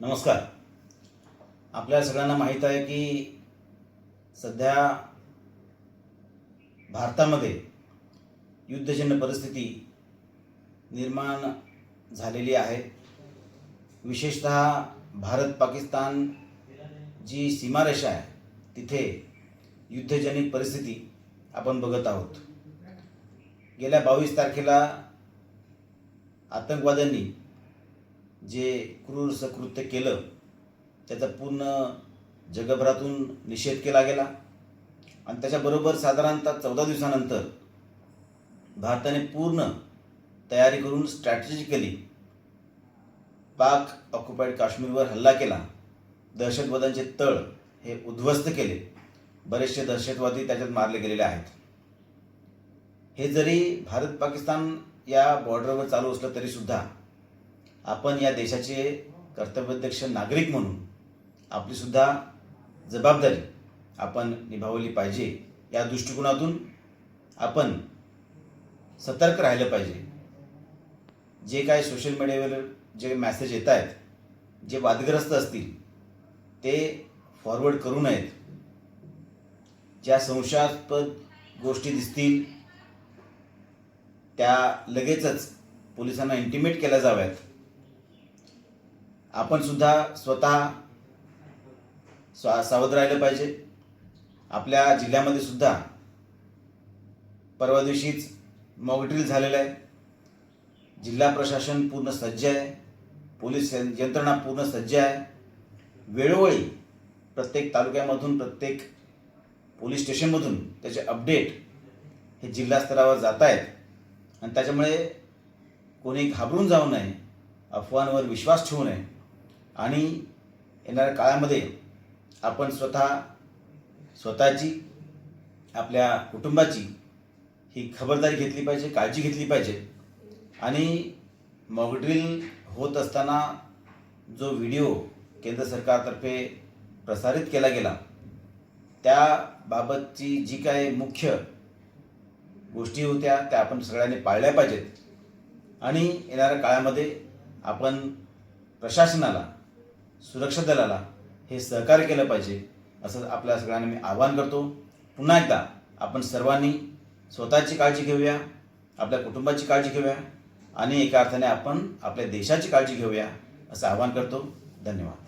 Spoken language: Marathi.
नमस्कार. आपल्या सगळ्यांना माहीत आहे की सध्या भारतामध्ये युद्धजन्य परिस्थिती निर्माण झालेली आहे. विशेषत भारत पाकिस्तान जी सीमारेषा आहे तिथे युद्धजनित परिस्थिती आपण बघत आहोत. गेल्या बावीस तारखेला आतंकवाद्यांनी जे क्रूर सकृत्य केलं त्याचा पूर्ण जगभरातून निषेध केला गेला. आणि त्याच्याबरोबर साधारणतः चौदा दिवसानंतर भारताने पूर्ण तयारी करून स्ट्रॅटेजिकली पाक ऑक्युपाईड काश्मीरवर हल्ला केला. दहशतवाद्यांचे तळ हे उद्ध्वस्त केले. बरेचसे दहशतवादी त्याच्यात मारले गेलेले आहेत. हे जरी भारत पाकिस्तान या बॉर्डरवर चालू असलं तरीसुद्धा आपण या देशाचे कर्तव्यध्यक्ष नागरिक म्हणून आपलीसुद्धा जबाबदारी आपण निभावली पाहिजे. या दृष्टिकोनातून आपण सतर्क राहिलं पाहिजे. जे काय सोशल मीडियावर जे मॅसेज येत आहेत जे वादग्रस्त असतील ते फॉरवर्ड करू नयेत. ज्या संशयास्पद गोष्टी दिसतील त्या लगेचच पोलिसांना इंटिमेट केल्या जाव्यात. आपण सुद्धा स्वतः स्वा सावध राहिलं पाहिजे. आपल्या जिल्ह्यामध्ये सुद्धा परवा दिवशीच मॉकड्रिल झालेलं आहे. जिल्हा प्रशासन पूर्ण सज्ज आहे. पोलीस यंत्रणा पूर्ण सज्ज आहे. वेळोवेळी प्रत्येक तालुक्यामधून प्रत्येक पोलीस स्टेशनमधून त्याचे अपडेट हे जिल्हा स्तरावर जात आहेत. आणि त्याच्यामुळे कोणी घाबरून जाऊ नये अफवांवर विश्वास ठेवू नये. आणि येणाऱ्या काळामध्ये आपण स्वतः स्वतःची आपल्या कुटुंबाची ही खबरदारी घेतली पाहिजे काळजी घेतली पाहिजे. आणि मॉकड्रिल होत असताना जो व्हिडिओ केंद्र सरकारतर्फे प्रसारित केला गेला त्याबाबतची जी काय मुख्य गोष्टी होत्या त्या आपण सगळ्यांनी पाळल्या पाहिजेत. आणि येणाऱ्या काळामध्ये आपण प्रशासनाला सुरक्षा दलाला हे सहकार्य केलं पाहिजे असं आपल्या सगळ्यांना मी आवाहन करतो. पुन्हा एकदा आपण सर्वांनी स्वतःची काळजी घेऊया आपल्या कुटुंबाची काळजी घेऊया आणि एका अर्थाने आपण आपल्या देशाची काळजी घेऊया असं आवाहन करतो. धन्यवाद.